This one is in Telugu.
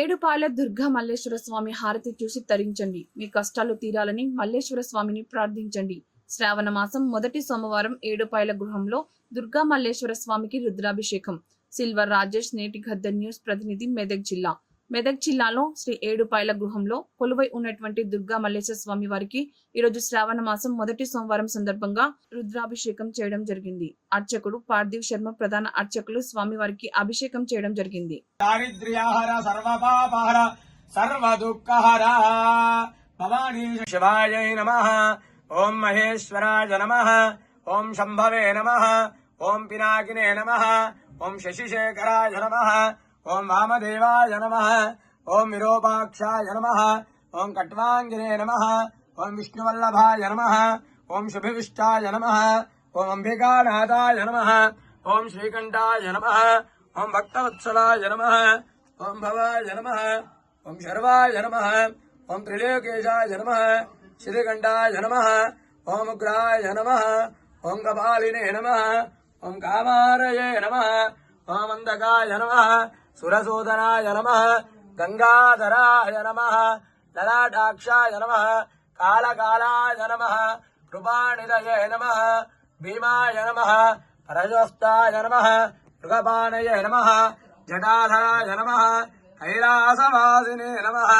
ఏడుపాయల దుర్గా మల్లేశ్వర స్వామి హారతి చూసి తరించండి. మీ కష్టాలు తీరాలని మల్లేశ్వర స్వామిని ప్రార్థించండి. శ్రావణ మాసం మొదటి సోమవారం ఏడుపాయల గృహంలో దుర్గా మల్లేశ్వర స్వామికి రుద్రాభిషేకం. సిల్వర్ రాజేష్ నేటి గద్ద న్యూస్ ప్రతినిధి మెదక్ జిల్లా. మెదక్ జిల్లాలో శ్రీ ఏడుపాయల గృహంలో కొలువై ఉన్నటువంటి దుర్గా మల్లేశ్వర స్వామి వారికి ఈరోజు శ్రావణ మాసం మొదటి సోమవారం సందర్భంగా రుద్రాభిషేకం చేయడం జరిగింది. అర్చకుడు పార్థివ్ శర్మ ప్రధాన అర్చకులు స్వామివారికి అభిషేకం చేయడం జరిగింది. దారిద్ర్యాహర సర్వపాపహర సర్వదుఃఖహర. భవానీ శివాయై నమ. ఓం మహేశ్వరాయ నమ. ఓం శంభవే నమ. ఓం పినాకినే నమ. ఓం శశిశేఖరాయ నమ. ఓం వామదేవాయ నమ ఓం విరూపాక్షాయ నమ ఓం కట్వాంగినే నమ ఓం విష్ణువల్లభాయ నమ ఓం శుభవిష్టాయ నమ ఓం అంబికానాథాయ నమ ఓం శ్రీకంఠాయ నమ ఓం భక్తవత్సలాయ నమ ఓం భవాయ నమ ఓం శర్వాయ నమ ఓం త్రిలోకేశాయ నమ శ్రీకంఠాయ నమ ఓం ఉగ్రాయ నమ ఓం కపాలినే నమ ఓం కామారయే నమ ఓం అందకాయ నమ सुरसूदनाय नमः गङ्गाधराय नमः ललाटाक्षाय नमः कालकालाय नमः कृपाणिदये नमः भीमाय नमः मृगपानय नमः मृगपाणये नमः जटाधराय नमः कैलासवासिने नमः।